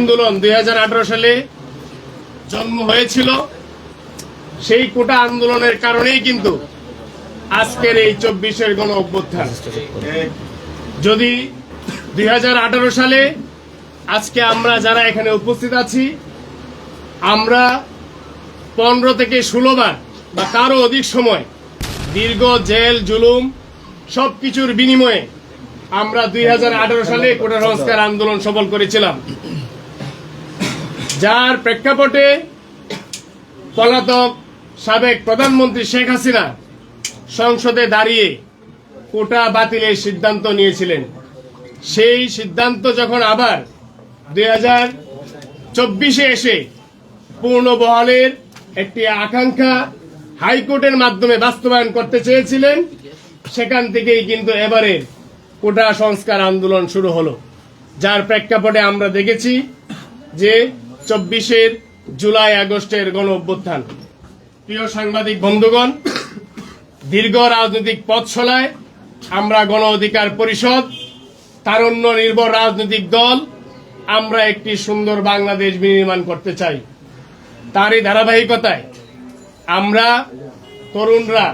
আন্দোলন দুই হাজার আঠারো সালে জন্ম হয়েছিল। সেই কোটা আন্দোলনের কারণেই কিন্তু আজকের এই চব্বিশের গণ অভ্যুত্থান। যদি দুই সালে আজকে আমরা যারা এখানে উপস্থিত আছি, আমরা পনেরো থেকে ষোলো বার বা তারও অধিক সময় দীর্ঘ জেল, জুলুম সব কিছুর বিনিময়ে আমরা দুই হাজার আঠারো সালে কোটা সংস্কার আন্দোলন সফল করেছিলাম। যার প্রেক্ষাপটে পলাতক সাবেক প্রধানমন্ত্রী শেখ হাসিনা সংসদে দাঁড়িয়ে কোটা বাতিলের সিদ্ধান্ত নিয়েছিলেন। সেই সিদ্ধান্ত যখন আবার দুই হাজার চব্বিশে এসে পূর্ণ বহালের একটি আকাঙ্ক্ষা হাইকোর্টের মাধ্যমে বাস্তবায়ন করতে চেয়েছিলেন, সেখান থেকেই কিন্তু এবারে কোটা সংস্কার আন্দোলন শুরু হলো। যার প্রেক্ষাপটে আমরা দেখেছি যে চব্বিশের জুলাই আগস্টের গণ অভ্যুত্থান প্রিয় সাংবাদিক বন্ধুগণ, দীর্ঘ রাজনৈতিক পথ চলায় আমরা গণ অধিকার পরিষদ, তারুণ্য নির্ভর রাজনৈতিক দল, আমরা একটি সুন্দর বাংলাদেশ বিনির্মাণ করতে চাই। তারই ধারাবাহিকতায় আমরা তরুণরা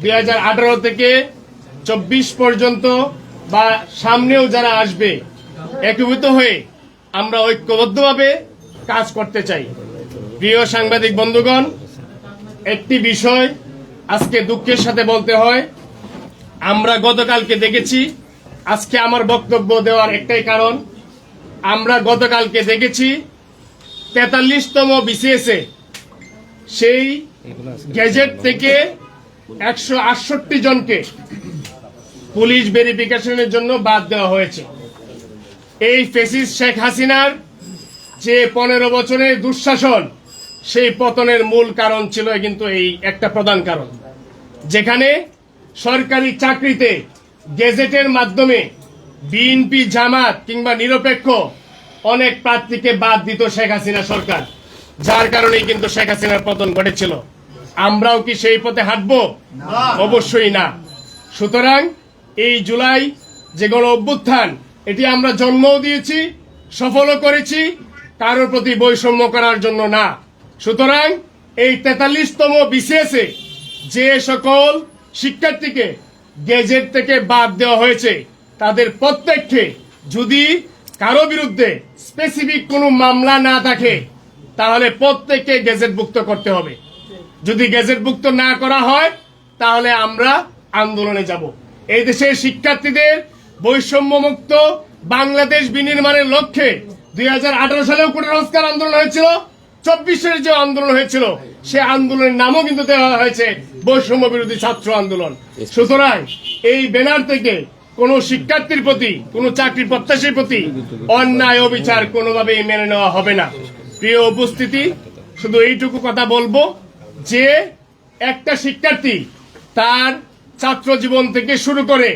দুই হাজার আঠারো থেকে চব্বিশ পর্যন্ত বা সামনেও যারা আসবে, একীভূত হয়ে আমরা ঐক্যবদ্ধভাবে কাজ করতে চাই। প্রিয় সাংবাদিক বন্ধুগণ, একটি বিষয় আজকে দুঃখের সাথে বলতে হয়। আমরা গতকালকে দেখেছি, আজকে আমার বক্তব্য দেওয়ার একটাই কারণ, আমরা গতকালকে দেখেছি, তেতাল্লিশতম বিসিএসে সেই গেজেট থেকে একশো আটষট্টি জনকে পুলিশ ভেরিফিকেশনের জন্য বাদ দেওয়া হয়েছে। এই ফেসিস শেখ হাসিনার যে পনেরো বছরের দুঃশাসন সেই পতনের মূল কারণ ছিল কিন্তু এই একটা প্রধান কারণ। যেখানে সরকারি চাকরিতে গেজেটের মাধ্যমে বিএনপি জামাত কিংবা নিরপেক্ষ অনেক প্রার্থীকে বাদ দিত শেখ হাসিনা সরকার যার কারণেই কিন্তু শেখ হাসিনার পতন ঘটেছিল। আমরাও কি সেই পথে হাঁটবো? অবশ্যই না। সুতরাং এই জুলাই যে গণ অভ্যুত্থান এটি আমরা জন্মও দিয়েছি সফলও করেছি কারোর প্রতি বৈষম্য করার জন্য না। সুতরাং এই তেতাল্লিশতম বিসিএসে যে সকল শিক্ষার্থীকে গেজেট থেকে বাদ দেওয়া হয়েছে, তাদের প্রত্যেককে যদি কারও বিরুদ্ধে স্পেসিফিক কোনো মামলা না থাকে, তাহলে প্রত্যেককে গেজেটভুক্ত করতে হবে। যদি গেজেটভুক্ত না করা হয়, তাহলে আমরা আন্দোলনে যাব। এই দেশের শিক্ষার্থীদের বৈষম্যমুক্ত বাংলাদেশ বিনির্মাণের লক্ষ্যে দুই হাজার আঠারো সালেও কোটা সংস্কার আন্দোলন হয়েছিল চব্বিশের যে আন্দোলন হয়েছিল, সে আন্দোলনের নামও কিন্তু দেওয়া হয়েছে, বৈষম্য বিরোধী ছাত্র আন্দোলন। সুতরাং এই ব্যানার থেকে কোন শিক্ষার্থীর প্রতি, কোন চাকরি প্রত্যাশীর প্রতি অন্যায় অবিচার কোনোভাবেই মেনে নেওয়া হবে না। প্রিয় উপস্থিতি, শুধু এইটুকু কথা বলব যে একটা শিক্ষার্থী তার ছাত্র জীবন থেকে শুরু করে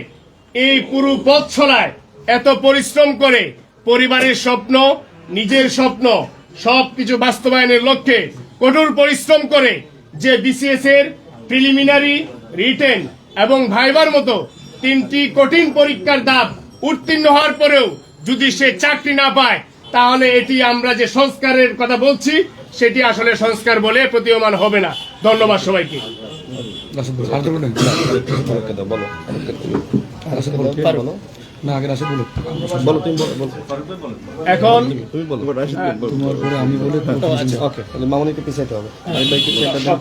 এই পুরো পথ ছলায় এত পরিশ্রম করে পরিবারের স্বপ্ন নিজের স্বপ্ন সবকিছু বাস্তবায়নের লক্ষ্যে কঠোর পরিশ্রম করে যে বিসিএস এর প্রিলিমিনারি রিটেন এবং ভাইবার মতো তিনটি কঠিন পরীক্ষার দাব উত্তীর্ণ হওয়ার পরেও যদি সে চাকরি না পায় তাহলে এটি আমরা যে সংস্কারের কথা বলছি সেটি আসলে সংস্কার বলে প্রতীয়মান হবে না। ধন্যবাদ সবাইকে। বলো। না বলো রাশেদ বলো বলো না আগে রাশেদ বলো। বলো তুমি বলো। বলো এখন তুমি বলো তোমার পরে আমি বলে আচ্ছা ওকে তাহলে মামনিকে পিছাইতে হবে। আমি সেটা দাও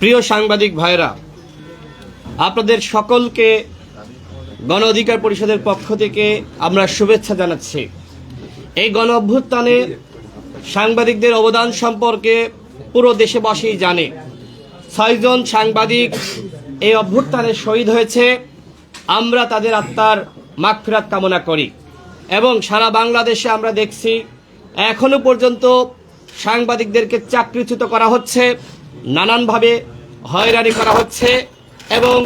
প্রিয় সাংবাদিক ভাইরা আপনাদের সকলকে গণ অধিকার পরিষদের পক্ষ থেকে আমরা শুভেচ্ছা জানাচ্ছি। এই গণ অভ্যুত্থানে সাংবাদিকদের অবদান সম্পর্কে পুরো দেশবাসী জানে। ছয়জন সাংবাদিক এই অভ্যুত্থানে শহীদ হয়েছে। আমরা তাদের আত্মার মাগফিরাত কামনা করি এবং সারা বাংলাদেশে আমরা দেখছি এখনও পর্যন্ত সাংবাদিকদেরকে চাকরিচ্যুত করা হচ্ছে, নানানভাবে হয়রানি করা হচ্ছে এবং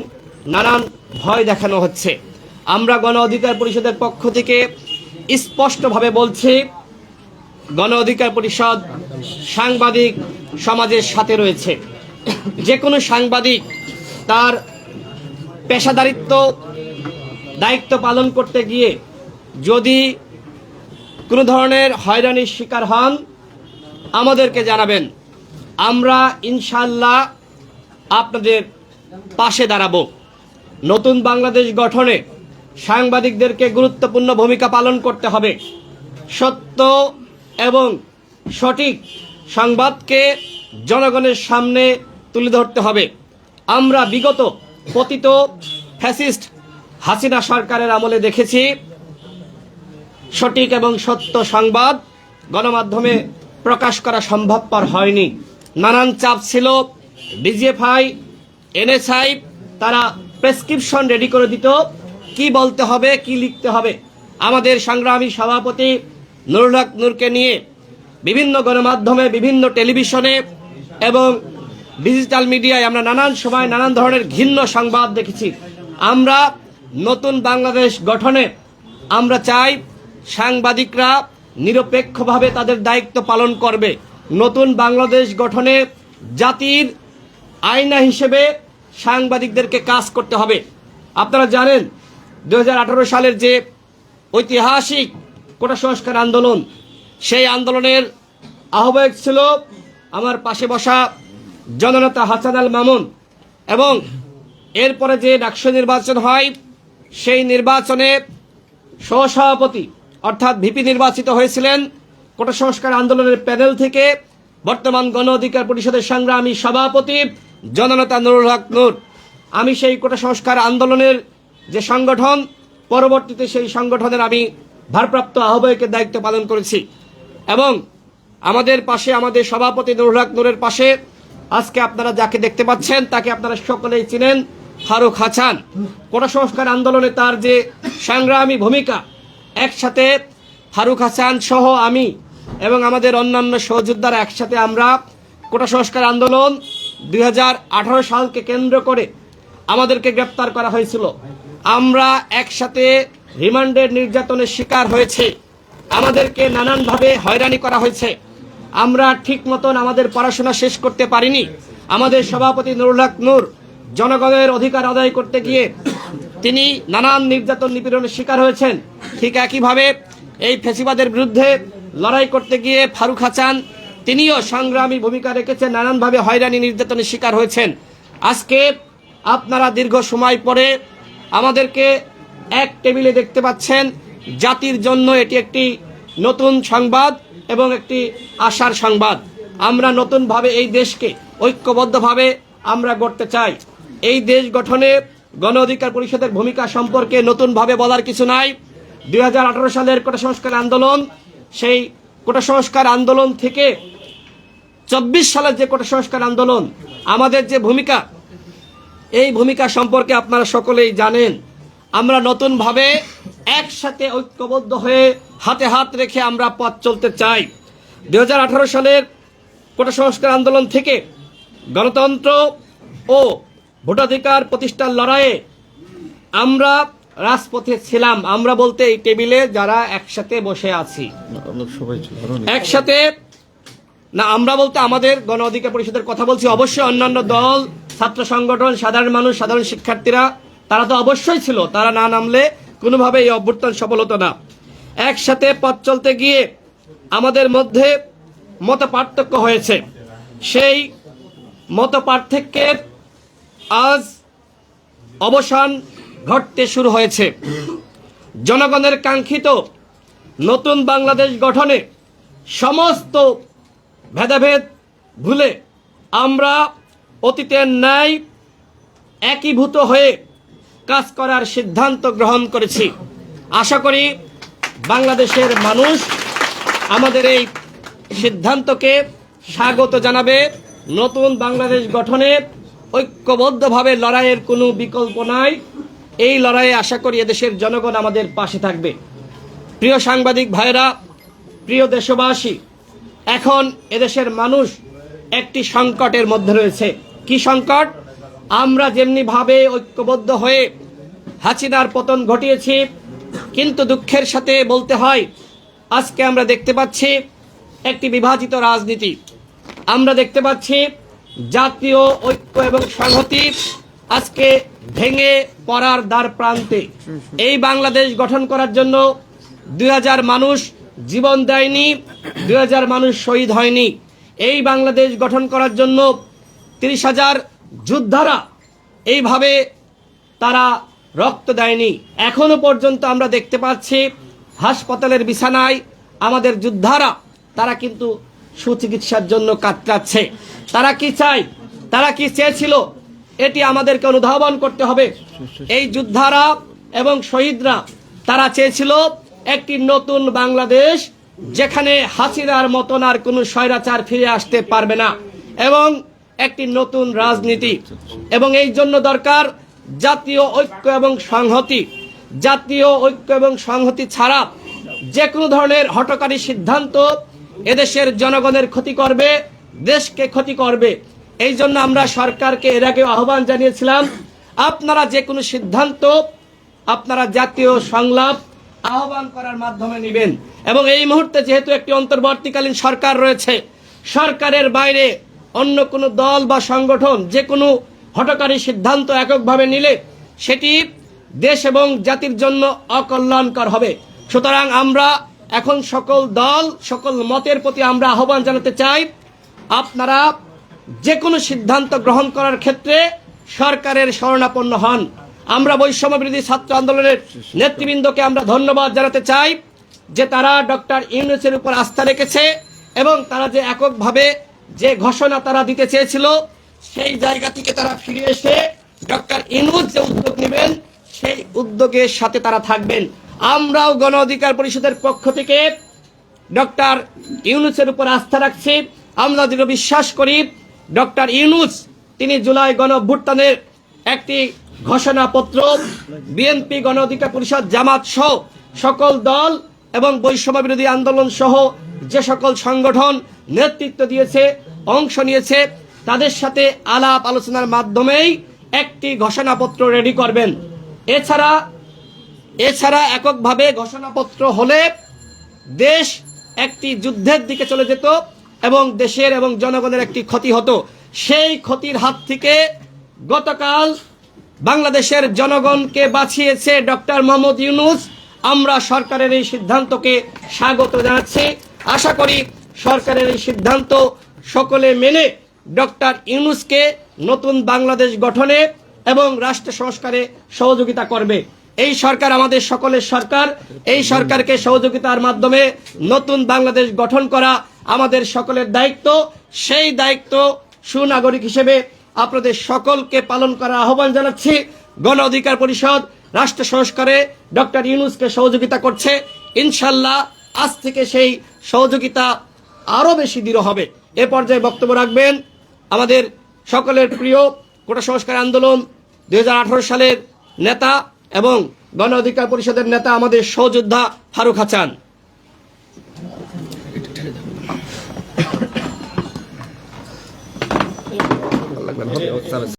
নানান ভয় দেখানো হচ্ছে। আমরা গণ অধিকার পরিষদের পক্ষ থেকে স্পষ্টভাবে বলছি, গণ অধিকার পরিষদ সাংবাদিক সমাজের সাথে রয়েছে। যে কোনো সাংবাদিক তার পেশাদারিত্ব, দায়িত্ব পালন করতে গিয়ে যদি কোনো ধরনের হয়রানির শিকার হন, আমাদেরকে জানাবেন। আমরা ইনশাল্লাহ আপনাদের পাশে দাঁড়াবো। নতুন বাংলাদেশ গঠনে সাংবাদিকদেরকে গুরুত্বপূর্ণ ভূমিকা পালন করতে হবে। সত্য এবং সঠিক সংবাদকে জনগণের সামনে তুলে ধরতে হবে। আমরা বিগত পতিত ফ্যাসিস্ট হাসিনা সরকারের আমলে দেখেছি, সঠিক এবং সত্য সংবাদ গণমাধ্যমে প্রকাশ করা সম্ভবপর হয়নি। নানান চাপ ছিল, ডিজিএফআই, এনএসআই, তারা প্রেসক্রিপশন রেডি করে দিত। কি বলতে হবে, কি লিখতে হবে? আমাদের সংগ্রামী সভাপতি নুরুল হক নূরকে নিয়ে বিভিন্ন গণমাধ্যমে, বিভিন্ন টেলিভিশনে এবং ডিজিটাল মিডিয়ায় আমরা নানান সময় নানান ধরনের ঘিন্ন সংবাদ দেখেছি। আমরা নতুন বাংলাদেশ গঠনে আমরা চাই সাংবাদিকরা নিরপেক্ষভাবে তাদের দায়িত্ব পালন করবে। নতুন বাংলাদেশ গঠনে জাতির আয়না হিসেবে সাংবাদিকদেরকে কাজ করতে হবে। আপনারা জানেন দু হাজার আঠারো সালের যে ঐতিহাসিক কোটা সংস্কার আন্দোলন, সেই আন্দোলনের আহ্বায়ক ছিল আমার পাশে বসা জননেতা হাসান আল মামুন এবং এরপরে যে ডাকসু নির্বাচন হয়, সেই নির্বাচনে সহসভাপতি অর্থাৎ ভিপি নির্বাচিত হয়েছিলেন। কোটা সংস্কার আন্দোলনের প্যানেল থেকে বর্তমান গণ অধিকার পরিষদের সংগ্রামী সভাপতি জননেতা নুরুল হক নূর, আমি সেই কোটা সংস্কার আন্দোলনের যে সংগঠন, পরবর্তীতে সেই সংগঠনের আমি ভারপ্রাপ্ত আহ্বায়কের দায়িত্ব পালন করেছি। এবং আমাদের পাশে আমাদের সভাপতি নুরুল হক নূরের পাশে আজকে আপনারা যাকে দেখতে পাচ্ছেন, তাকে আপনারা সকলেই চিনেন, ফারুক হাসান কোটা সংস্কার আন্দোলনে তার যে সংগ্রামী ভূমিকা, একসাথে ফারুক হাসান সহ আমি এবং আমাদের অন্যান্য সহযোদ্ধারা একসাথে আমরা কোটা সংস্কার আন্দোলন দুই সালকে কেন্দ্র করে আমাদেরকে গ্রেপ্তার করা হয়েছিল। আমরা একসাথে রিমান্ডের নির্যাতনের শিকার হয়েছে। আমাদেরকে নানানভাবে হয়রানি করা হয়েছে। আমরা ঠিক মতন আমাদের পড়াশোনা শেষ করতে পারিনি। আমাদের সভাপতি নুরুল হক নূর জনগণের অধিকার আদায় করতে গিয়ে তিনি নানান নির্যাতন নিপীড়নের শিকার হয়েছেন। ঠিক একইভাবে এই ফেসিবাদের বিরুদ্ধে লড়াই করতে গিয়ে ফারুক হাসান তিনিও সংগ্রামী ভূমিকা রেখেছেন, নানানভাবে হয়রানি নির্যাতনের শিকার হয়েছেন। আজকে আপনারা দীর্ঘ সময় পরে আমাদেরকে এক টেবিলে দেখতে পাচ্ছেন, জাতির জন্য এটি একটি নতুন সংবাদ এবং একটি আশার সংবাদ। আমরা নতুনভাবে এই দেশকে ঐক্যবদ্ধভাবে আমরা গড়তে চাই। এই দেশ গঠনে গণ অধিকার পরিষদের ভূমিকা সম্পর্কে নতুনভাবে বলার কিছু নাই। দুই হাজার আঠারো সালের কোটা সংস্কার আন্দোলন, সেই কোটা সংস্কার আন্দোলন থেকে চব্বিশ সালের যে কোটা সংস্কার আন্দোলন আমাদের যে ভূমিকা এই ভূমিকা সম্পর্কে আপনারা সকলেই জানেন। আমরা নতুনভাবে একসাথে ঐক্যবদ্ধ হয়ে হাতে হাত রেখে আমরা পথ চলতে চাই। দু হাজার আঠারো সালের কোটা সংস্কার আন্দোলন থেকে গণতন্ত্র ও ভোটাধিকার প্রতিষ্ঠার লড়াইয়ে আমরা রাজপথে ছিলাম। আমরা বলতে এই টেবিলে যারা একসাথে বসে আছি একসাথে না, আমরা বলতে আমাদের গণ অধিকার পরিষদের কথা বলছি। অবশ্যই অন্যান্য দল, ছাত্র সংগঠন, সাধারণ মানুষ, সাধারণ শিক্ষার্থীরা, তারা তো অবশ্যই ছিল, তারা না নামলে কোনোভাবে এই অভ্যুত্থান সফল হতো না। একসাথে পথ চলতে গিয়ে আমাদের মধ্যে মত পার্থক্য হয়েছে। সেই মত পার্থক্যের আজ অবসান ঘটতে শুরু হয়েছে। জনগণের কাঙ্ক্ষিত নতুন বাংলাদেশ গঠনে সমস্ত ভেদাভেদ ভুলে আমরা অতীতের ন্যায় একীভূত হয়ে কাজ করার সিদ্ধান্ত গ্রহণ করেছি। আশা করি বাংলাদেশের মানুষ আমাদের এই সিদ্ধান্তকে স্বাগত জানাবে। নতুন বাংলাদেশ গঠনে ঐক্যবদ্ধভাবে লড়াইয়ের কোনো বিকল্প নাই। এই লড়াইয়ে আশা করি এদেশের জনগণ আমাদের পাশে থাকবে। প্রিয় সাংবাদিক ভাইরা প্রিয় দেশবাসী এখন এদেশের মানুষ একটি সংকটের মধ্যে রয়েছে। কি সংকট? আমরা যেমনি ভাবে ঐক্যবদ্ধ হয়ে হাসিনার পতন ঘটিয়েছি, কিন্তু দুঃখের সাথে বলতে হয়, আজকে আমরা দেখতে পাচ্ছি একটি বিভাজিত রাজনীতি। আমরা দেখতে পাচ্ছি জাতীয় ঐক্য এবং সংহতি আজকে ভেঙে পড়ার দ্বার প্রান্তে। এই বাংলাদেশ গঠন করার জন্য দুই হাজার মানুষ জীবন দেয়নি, দুই হাজার মানুষ শহীদ হয়নি। এই বাংলাদেশ গঠন করার জন্য তিরিশ হাজার যোদ্ধারা এইভাবে তারা রক্ত দেয়নি। এখনও পর্যন্ত আমরা দেখতে পাচ্ছি হাসপাতালের বিছানায় আমাদের যোদ্ধারা, তারা কিন্তু সুচিকিৎসার জন্য কাতরাচ্ছে। তারা কি চায়? তারা কি চেয়েছিল? এটি আমাদেরকে অনুধাবন করতে হবে। এই যোদ্ধারা এবং শহীদরা তারা চেয়েছিল একটি নতুন বাংলাদেশ যেখানে হাসিনার মতন আর কোনো স্বৈরাচার ফিরে আসতে পারবে না। এবং একটি নতুন রাজনীতি। এবং এই জন্য দরকার জাতীয় ঐক্য এবং সংহতি। জাতীয় ঐক্য এবং সংহতি ছাড়া যে কোনো ধরনের হটকারী সিদ্ধান্ত এদেশের জনগণের ক্ষতি করবে, দেশকে ক্ষতি করবে। এই জন্য আমরা সরকারকে এর আগে আহ্বান জানিয়েছিলাম, আপনারা যে কোনো সিদ্ধান্ত, আপনারা জাতীয় সংলাপ আহ্বান করার মাধ্যমে নেবেন। এবং এই মুহূর্তে যেহেতু একটি অন্তর্বর্তীকালীন সরকার রয়েছে, সরকারের বাইরে অন্য কোনো দল বা সংগঠন, যে কোনো হটকারী সিদ্ধান্ত এককভাবে নিলে সেটি দেশ এবং জাতির জন্য অকল্যাণকর হবে। সুতরাং আমরা এখন সকল দল, সকল মতের প্রতি আমরা আহ্বান জানাতে চাই, আপনারা যে কোনো সিদ্ধান্ত গ্রহণ করার ক্ষেত্রে সরকারের শরণাপন্ন হন। আমরা বৈষম্য বিরোধী ছাত্র আন্দোলনের নেতৃবৃন্দকে আমরা ধন্যবাদ জানাতে চাই যে তারা ডক্টর ইউনুসের উপর আস্থা রেখেছে এবং তারা যে এককভাবে যে ঘোষণা তারা দিতে চেয়েছিল, সেই জায়গা থেকে তারা ফিরে এসে ডক্টর ইনুস যে উদ্যোগ নেবেন, সেই উদ্যোগের সাথে তারা থাকবেন। আমরাও গণ অধিকার পরিষদের পক্ষ থেকে ডক্টর ইউনুসের উপর আস্থা রাখছি। আমরা দৃঢ় বিশ্বাস করি, ডক্টর ইউনুস, তিনি জুলাই গণ একটি ঘোষণাপত্র, বিএনপি গণ অধিকার পরিষদ, জামাত সহ সকল দল এবং বৈষম্য বিরোধী আন্দোলন সহ যে সকল সংগঠন নেতৃত্ব দিয়েছে, অংশ নিয়েছে, তাদের সাথে আলাপ আলোচনার মাধ্যমেই একটি ঘোষণাপত্র রেডি করবেন। এছাড়া এছাড়া এককভাবে ঘোষণাপত্র হলে দেশ একটি যুদ্ধের দিকে চলে যেত এবং দেশের এবং জনগণের একটি ক্ষতি হতো। সেই ক্ষতির হাত থেকে গতকাল বাংলাদেশের জনগণকে বাঁচিয়েছে ডক্টর মোহাম্মদ ইউনুস। আমরা সরকারের এই সিদ্ধান্তকে স্বাগত জানাচ্ছি। আশা করি সরকারের এই সিদ্ধান্ত সকলে মেনে ডক্টর ইউনুসকে নতুন বাংলাদেশ গঠনে এবং রাষ্ট্র সংস্কারে সহযোগিতা করবে। এই সরকার আমাদের সকলের সরকার। এই সরকারকে সহযোগিতার মাধ্যমে নতুন বাংলাদেশ গঠন করা আমাদের সকলের দায়িত্ব। সেই দায়িত্ব সুনাগরিক হিসেবে আপনাদের সকলকে পালন করার আহ্বান জানাচ্ছি। গণ অধিকার পরিষদ, রাষ্ট্র সংস্কারে ডক্টর ইউনুসকে সহযোগিতা করছে। ইনশাল্লাহ আজ থেকে সেই সহযোগিতা আরও বেশি দৃঢ় হবে। এ পর্যায়ে বক্তব্য রাখবেন আমাদের সকলের প্রিয় কোটা সংস্কার আন্দোলন দুই হাজার আঠারো সালের নেতা এবং গণ অধিকার পরিষদের নেতা আমাদের সহযোদ্ধা Faruk Hasan. bueno, sí, sí, sí. sabes.